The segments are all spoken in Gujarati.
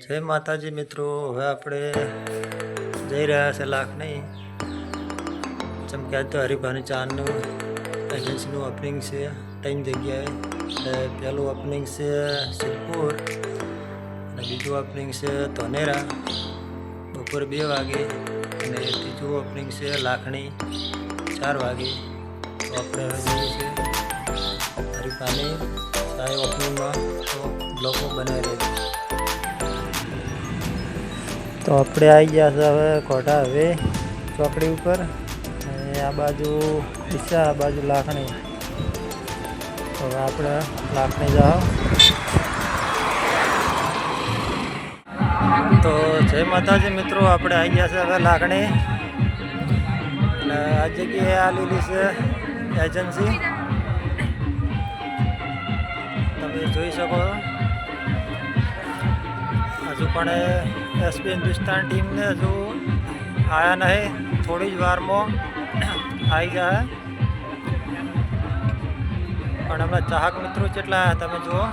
જય માતાજી મિત્રો હવે આપણે જઈ રહ્યા છે લાખ નહીં જેમ તો હરિભાની ચાંદનું એજન્સીનું ઓપનિંગ છે ત્રણ જગ્યાએ પહેલું ઓપનિંગ છે સિદ્ધપુર અને બીજું ઓપનિંગ છે ધોનેરા બપોર બે વાગે અને ત્રીજું ઓપનિંગ છે લાખણી ચાર વાગે આપણે હવે જઈએ છે હરિભાની સારી ઓપનિંગમાં બ્લોગમાં બનાવી રહેજો તો આપણે આવી ગયા છે હવે કોટા હવે ચોકડી ઉપર આ બાજુ ઈચ્છા આ બાજુ લાખણી. હવે આપણે લાખણી જાઓ. તો જય માતાજી મિત્રો, આપણે આવી ગયા છે હવે લાખણી. અને આ જગ્યાએ આ લીધી છે એજન્સી તમે જોઈ શકો હજુ પણ એસપી હિન્દુસ્તાન ટીમને હજુ આવ્યા નહીં, થોડી જ વારમાં. આવી જાય પણ હમણાં ચાહક મિત્રો જેટલા તમે જુઓ.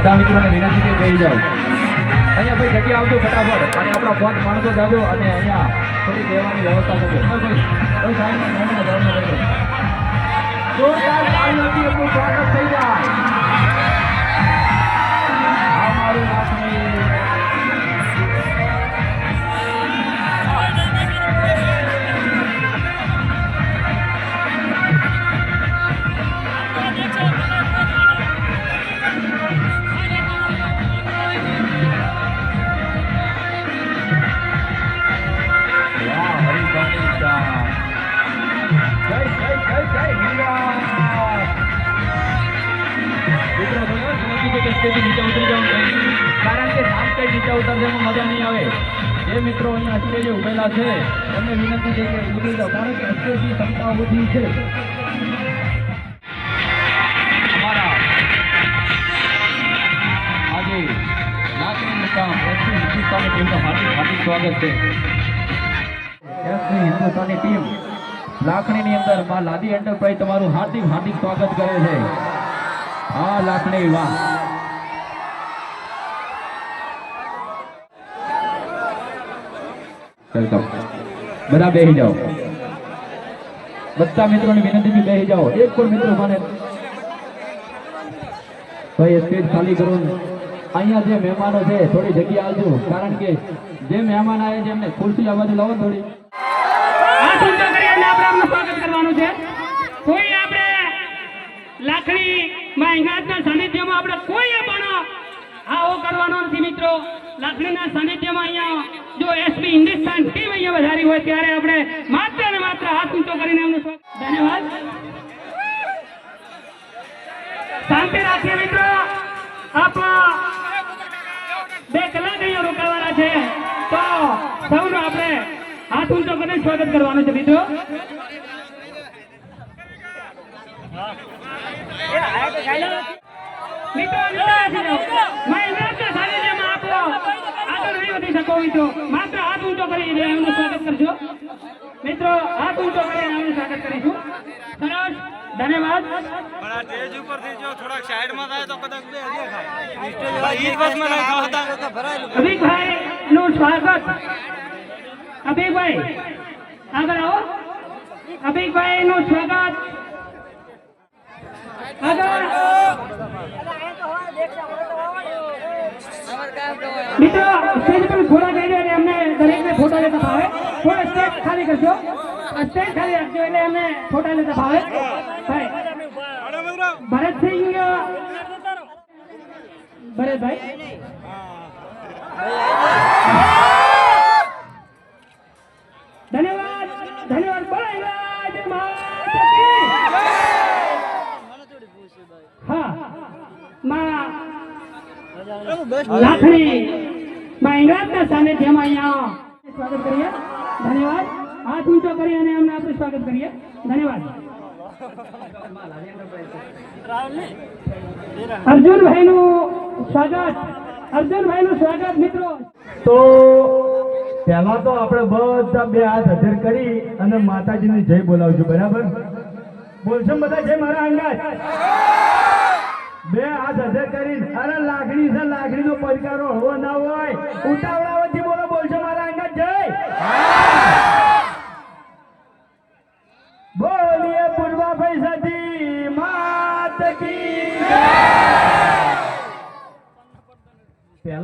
બધા મિત્રોને વિનંતી કે બેસી જાઓ. અહીંયા ભાઈ જગ્યા આવજો ફટાફટ. અને આપણા ફોન માણસો જાજો અને અહીંયા થોડી દેવાની વ્યવસ્થા કરજો. કોઈ સાહેબ જોરદાર એમનું સ્વાગત થઈ જાય. સ્વાગત છે એસપી અંદરમાં લાદી એન્ટરપ્રાઇઝ તમારું હાર્દિક હાર્દિક સ્વાગત કરે છે. હા લાખણી વાહ. વેલકમ બધા બેસી જાઓ. બધા મિત્રોને વિનંતી થી બેસી જાઓ. એક પણ મિત્રો મને ભાઈ સ્ટેજ ખાલી કરો. અહીંયા જે મહેમાનો છે, થોડી જગ્યા આવજો. કારણ કે જે મહેમાન આવે છે, એમને ખુરશી આ બાજુ લાવો થોડી. સ્વાગત કરવાનું છે. કોઈ આપણે લાકડી માં હિંગાતના સાનિધ્યમાં આપણે કોઈ પણ આવો કરવાનો નથી, મિત્રો. લાકડીના સાનિધ્યમાં અહીંયા જો એસપી હિન્દુસ્તાન ટીમ અહીંયા વધારી હોય ત્યારે આપણે માત્ર ને માત્ર હાથ ઊંચો કરીને એમનું સ્વાગત. ધન્યવાદ. શાંતિ રાખીએ મિત્રો. આપ બે કલાક અહીંયા રોકાવાના છે. તો સૌનો આપણે હાથ ઊંચો કરીને સ્વાગત કરવાનું છે મિત્રો. મિત્રો મિત્રો મહેન્દ્રના સાનિધ્યમાં આપો આગળ શકો માત્ર હાથ ઊંચો કરીને એમનું સ્વાગત કરજો. મિત્રો હાથ ઊંચો કરીને એમનું સ્વાગત કરીશું. સરસ. ધન્યવાદ. પણ આ સ્ટેજ ઉપરથી જો થોડાક સાઈડમાં થાય તો કદાચ બે દેખાય ઈ બસમાં ના ખાતા અભિકભાઈ નું સ્વાગત. અભિકભાઈ આગળ આવો. અભિકભાઈ નું સ્વાગત. આગળ. મિત્રો સ્ટેજ પર થોડા કહી દો એટલે એમને દરેકને ફોટા લેતા ભાવે થોડા સ્ટેજ અત્યારે ખાલી રાખજો એટલે એમને ફોટા લેતા ભાવે ભાઈ, ભરતસિંહ ભરતભાઈ. ધન્યવાદ. હા માં લાખણી માં ઇંગ્લેન્ડના સાનિધ્યમાં અહીંયા સ્વાગત કરીએ. ધન્યવાદ. હાથ ઊંચો કરી અને એમને આપણે સ્વાગત કરીએ. ધન્યવાદ. અર્જુનભાઈ નું સ્વાગત. અર્જુનભાઈ નું સ્વાગત, મિત્રો. તો પહેલા તો આપણે બધા બે હાથ હજર કરી અને માતાજીની જય બોલાવજો, બરાબર? બોલશો બધા? જય મારા અંગાજ. બે હાથ હજર કરી અરે લાકડી છે લાકડીનો પડકારો હળવો ના હોય. ઉતાવળાવથી બોલો, બોલશો મારા અંગાજ, જય.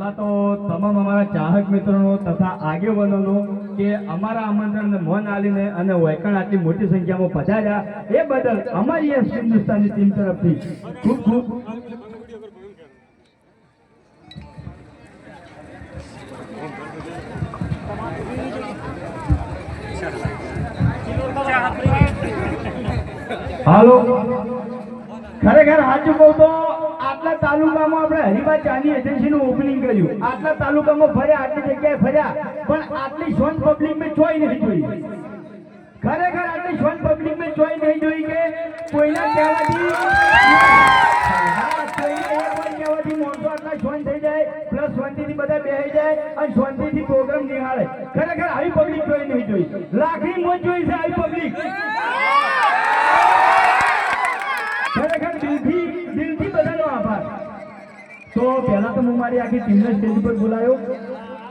પહેલા તો તમામ અમારા ચાહક મિત્રોનો તથા આગેવાનોનો કે અમારા આમંત્રણને મન આલીને અને વૈકણ આટલી મોટી સંખ્યામાં પધાર્યા એ બદલ અમારી એસ હિન્દુસ્તાનની ટીમ તરફથી ખૂબ ખૂબ હાલો. ખરેખર સાચું કહું તો આપણે હરિભા નું એજન્સીનું ઓપનિંગ કર્યું. આટલા તાલુકામાં ફર્યા, આટલી જગ્યાએ ફર્યા, પણ આટલી શોન પબ્લિક મેં જોઈ નહીં જોઈ. ખરેખર આટલી શોન પબ્લિક મેં જોઈ નહીં જોઈ કે કોઈના કહેવાથી આટલા શોન થઈ જાય પ્લસ શાંતિથી બધા બેસી જાય અને શાંતિથી પ્રોગ્રામ નિહાળે. ખરેખર આવી પબ્લિક જોઈ નહીં જોઈ. લાખની મોજ જોઈ છે આવી પબ્લિક ખરેખર દિલથી દિલથી બધાનો આભાર તો પહેલા તો હું મારી આખી ટીમને સ્ટેજ પર બોલાયો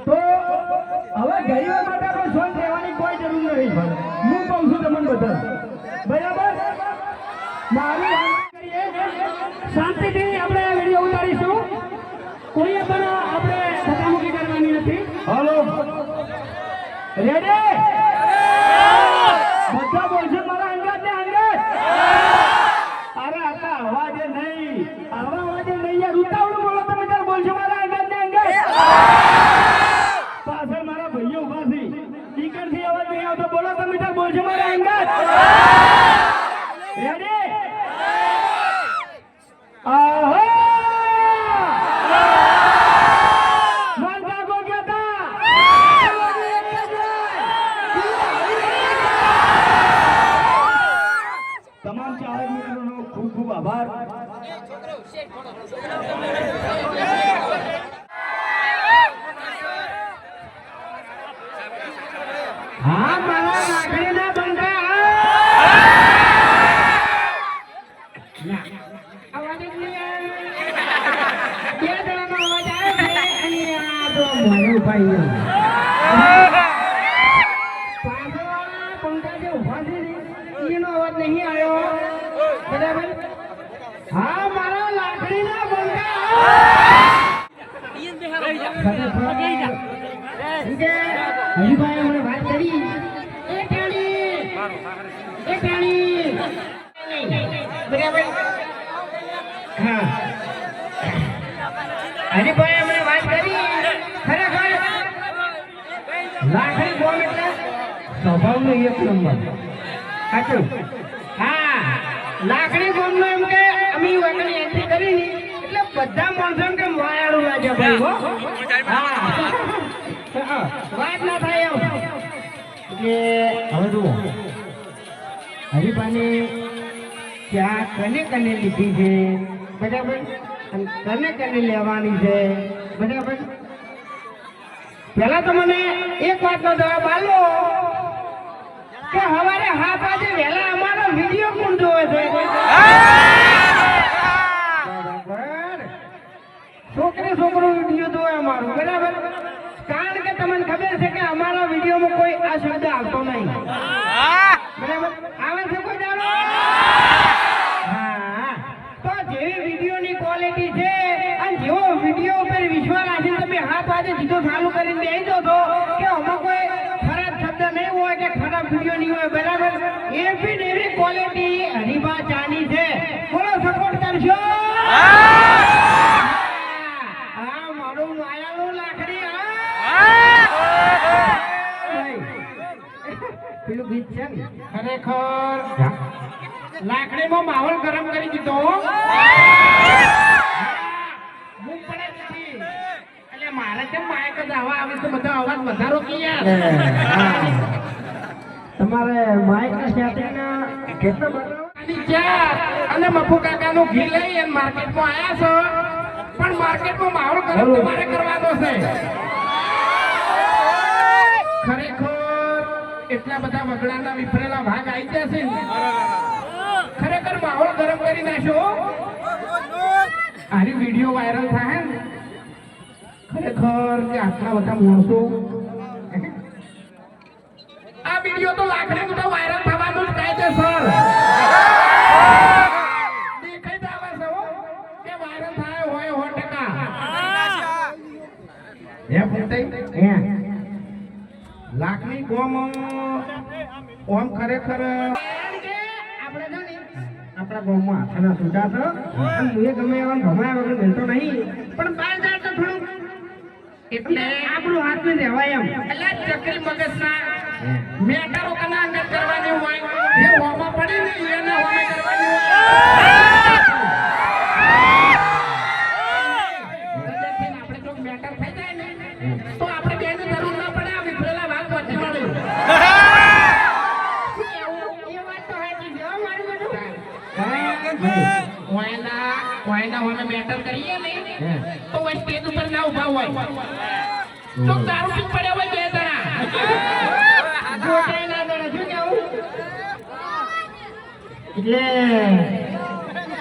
તો હવે ગરીબો માટે આપણે સોન રહેવાની કોઈ જરૂર નહીં હું કહું છું તમને બધા બરાબર મારી વાત કરીએ શાંતિથી આપણે વીડિયો ઉતારીશું કોઈએ પણ આપણે ધક્કામુક્કી કરવાની નથી હલો રેડી બધા બોલશે મારા અંગાત ને અંગાત અરે આટલા અવાજે નહીં આવા અવાજે નહીં યાર ઉતાવળું બોલો તમે તાર બોલશો મારા અંગાત ને અંગાત પાછળ મારા ભાઈઓ ઊભા છે સ્પીકરથી અવાજ નહીં આવતો બોલો તમે તાર બોલશો મારા અંગાત રેડી આહા મન જાગો ગયા તમામ ચાહક મિત્રોનો ખૂબ ખૂબ આભાર હા મારા લાકડીના બંકા અવાજ જ નહીં આવે. બે જણાનો અવાજ આવે છે અને આ તો મારો ભાઈ પાછળવાળા પંખા જે ઊભા છે ને, એનો અવાજ નહીં આવ્યો બરાબર હા મારા લાકડીના બંકા હરીભાઈ હમણાં વાત કરી એ ટાણી એ ટાણી બરાબર હા હરીભાઈ હમણાં વાત કરી ખરેખર લાખણી બોમ્બ એટલે સ્વભાવનો એક નંબર. સાચું? હા. લાકડી બોમ્બ એમ કે અમે વાકડી એન્ટ્રી કરી એટલે બધા માણસો કે વાયાળું લાગે ભાઈ હો. વાત ના થાય એમ. એટલે હવે જુઓ. હરિભાની ક્યાં કને કને લીધી છે? બરાબર? અને કને કને લેવાની છે? બરાબર? પહેલા તો મને એક વાતનો જવાબ આલો કે હવારે હાથ વાગે વહેલા અમારો વીડિયો કોણ જોવે છે બરાબર છોકરી છોકરો વીડિયો જોવે અમારો બરાબર કારણ કે તમને ખબર છે કે અમારા વિડીયોમાં કોઈ આ શબ્દ આવતો નહીં બરાબર આવે છે કોઈ દાડો હા તો જેવી વિડીયોની ક્વોલિટી છે અને જેવો વીડિયો ઉપર વિશ્વાસ રાખીને તમે હાથ વાગે સીધો ચાલુ કરીને બેસી દો તો કે આમાં કોઈ ખરાબ શબ્દ નહીં હોય કે ખરાબ વીડિયો નહીં હોય બરાબર એવી ને એવી ક્વોલિટી હરીબા ચાની છે બોલો સપોર્ટ કરશો હા મારું માયાનું લાકડી હા પેલું ગીત છે ને ખરેખર લાકડીમાં માહોલ ગરમ કરી દીધો. બૂમ પડે નથી. એટલે મારે કેમ માયક જ આવા આવે તો બધો અવાજ વધારો કે યાર તમારે કેટલા ચા અને મફુ કાકાનું ઘી લઈ અને માર્કેટમાં આવ્યા છો. પણ માર્કેટમાં માહોલ ગરમ તમારે કરવાનો છે ખરેખર એટલા બધા વગડાના વિફરેલા ભાગ આવી ગયા છે. ખરેખર માહોલ ગરમ કરી નાખ્યો આરી વીડિયો વાયરલ થાય ને ખરેખર કે આટલા બધા માણસો આ વીડિયો તો લાખને બધા વાયરલ થવાનું જ દેખાઈ જ આવે છે કે વાયરલ થાય હોય સો ટકા. હે. ફૂટાઈ હે. લાકડી ગોમ ઓમ ખરેખર આપણે છે ને આપણા ગામમાં હાથના છૂટા છો અને હું ગમે એવા ભમાયા વગર મળતો નહીં. પણ બહાર જાય તો થોડું એટલે આપણું હાથ ને રહેવાય એમ. એટલે ચક્રી મગજના મેટરો કના અંદર કરવાની હોય. જે હોમાં પડી ને એને હોમે કરવાની હોય. મેટર કરીએ ને તો વઈ સ્ટેજ ઉપર ના ઊભા હોય. તો તારું પી પડ્યા હોય બે જણા? એટલે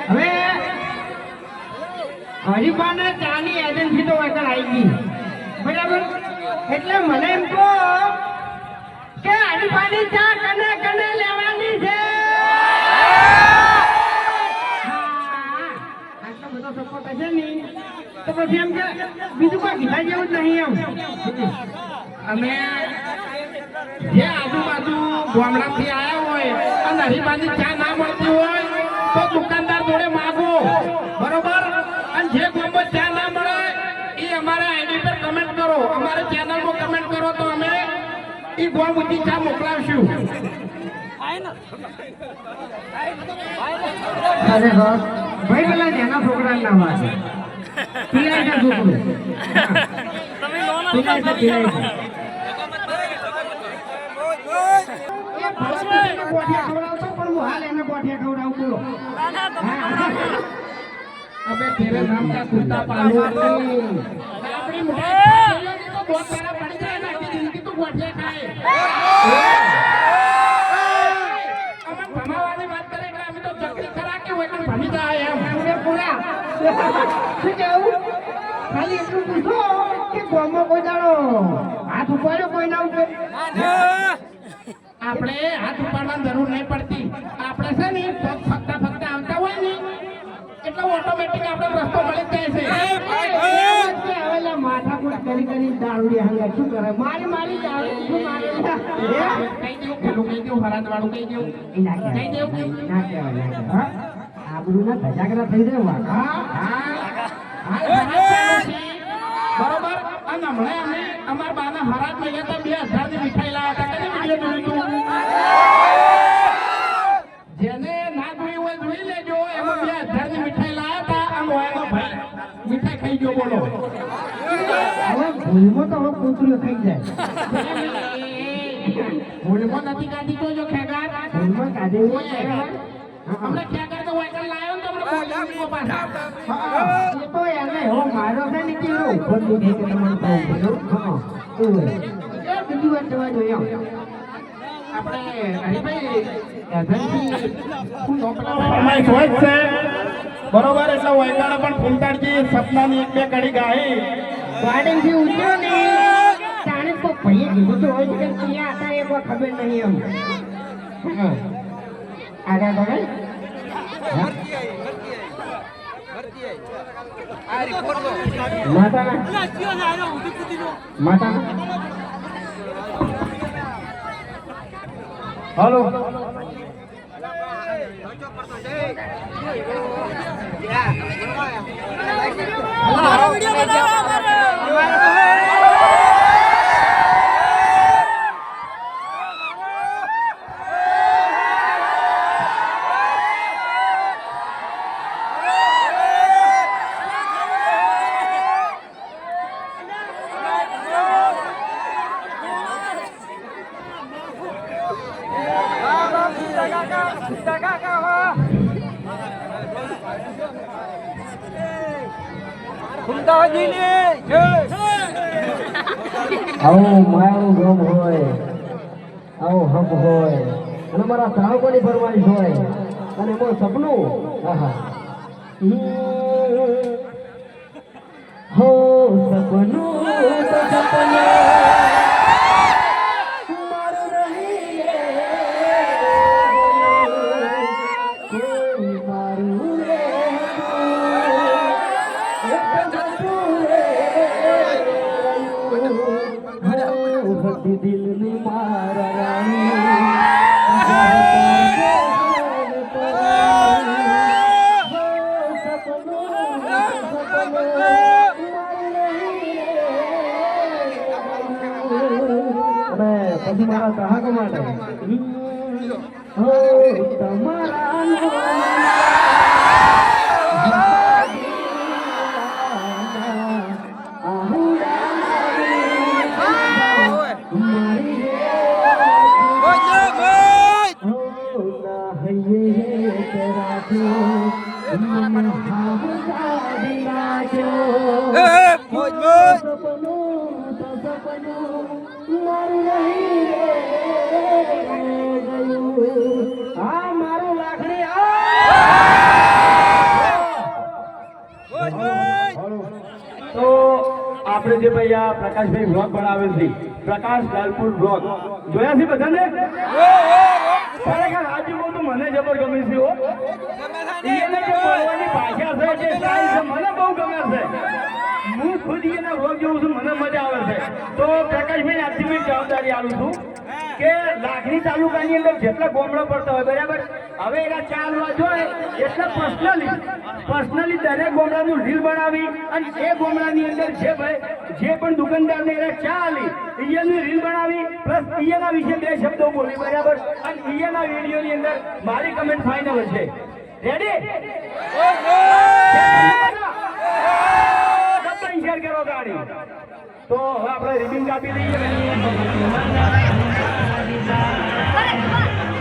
હવે હરિભાને ચાની એજન્સી તો આગળ આવી ગઈ. બરાબર? એટલે મને એમ કહો કે હરિભાની ચા કને કને લેવાની છે હા, આટલો બધો સપોર્ટ હશે ને પછી એમ કે, બીજું કોઈ કીધા જેવું જ નહીં એમ. અમે જે આજુબાજુ ગામડાથી આવ્યા હોય અને હરીબાજી ચા ના મળતી હોય તો દુકાનદાર જોડે માગો. બરોબર? અને જે ગામમાં ચા ના મળે, એ અમારા આઈડી પર કમેન્ટ કરો. અમારા ચેનલમાં કમેન્ટ કરો તો અમે એ ગામ સુધી ચા મોકલાવશું. અરે ભાઈ પેલા જેના છોકરા ના વાગે પીલાય છે છોકરું પીલાય છે પીલાય છે એ ભલાને ગોઠિયા ખવડાવતો પણ હું હાલ એને ગોઠિયા ખવડાવું બોલો. અબે તેરે નામ કા કુર્તા પાલુ આપણી મોટી તો દો તારા પડી જાય ને આખી જિંદગી તું ગોઠિયા ખાય. અમે ભમાવાની વાત કરે એટલે અમે તો ચકરી ખરા કે હોય પણ ભમી જાય એમ. પૂરે પૂરા શું કેવું ખાલી એટલું પૂછો કે ગોમો કોઈ દાડો હાથ ઉપાડ્યો કોઈ ના ઉપર આપણે હાથ ઉપાડવાની જરૂર નહીં પડતી. આપણે છે ને પગ ફક્તા ફક્તા આવતા હોય ને એટલે ઓટોમેટિક આપણે રસ્તો મળી જાય છે. માથા કરી કરી દારૂડી હંગા શું કરે? મારી મારી દારૂડી શું મારે? કઈ દેવું? પેલું કઈ દેવું? હરાદ વાળું કઈ દેવું? કઈ દેવું? ના કહેવાય આબરૂ ના ધજાગરા થઈ જાય હા? હા. બરોબર હમણાં અમે અમારા બાના હરાતમાં ગયા હતા. બે હજારની મીઠાઈ લાવ્યા હતા. કદી વીડિયો જોયું હતું જેને ના જોઈ હોય જોઈ લેજો. એમાં બે હજારની મીઠાઈ લાવ્યા હતા. આમ એનો ભાઈ મીઠાઈ ખાઈ ગયો બોલો. હવે ભૂલમાં તો હવે કૂતરું થઈ જાય. ભૂલમાં નથી કાઢી તો જો ખેગાર. ભૂલમાં કાઢી કોઈ હમણાં ખેગાર તો વાયકલ લાવ્યો એ તો એને છે બરોબર એટલે વૈકાણે પણ ફૂમતાડજી સપનાની એક બે કડી ગાઈ ગાર્ડનથી ઉતર્યો ને તાણે તો ભાઈએ કીધું તો હોય કે ક્યાં હતા એક ખબર નહીં એમ આગળ આગળ ભાઈ માતાના માતાના હલો આવું માયાનું ગમ હોય, આવો હબ હોય, અને મારા ચાહકોની ફરમાઈશ હોય, અને એમાં સપનું, આહા. તમારા તો આપણે જે ભાઈ આ પ્રકાશભાઈ વ્લોગ બનાવે છે પ્રકાશ લાલપુર વ્લોગ જોયા છે બધાને? ખરેખર આજે બહુ તો મને જબર ગમે છે હો. એને જે બોલવાની ભાષા છે જે સ્ટાઇલ છે, મને બહુ ગમે છે. હું ખુદ એના વ્લોગ જોઉં છું, મને મજા આવે છે. તો પ્રકાશભાઈ આજથી મેં જવાબદારી આલું છું. કે લાખણી તાલુકાની અંદર જેટલા ગોમડા પડતા હોય બરાબર હવે એના ચાર વા જોઈએ એટલે પર્સનલી પર્સનલી દરેક ગોમડાનું રીલ બનાવી અને એ ગોમડાની અંદર જે ભાઈ જે પણ દુકાનદારને એને ચા આલી ઈયરની રીલ બનાવી પ્લસ ઈયાના વિશે બે શબ્દો બોલી બરાબર અને ઈયાના વિડીયોની અંદર મારી કમેન્ટ ફાઇનલ છે રેડી શેર કરો ગાડી તો હવે આપણે રિબિન કાપી લઈએ Let it go.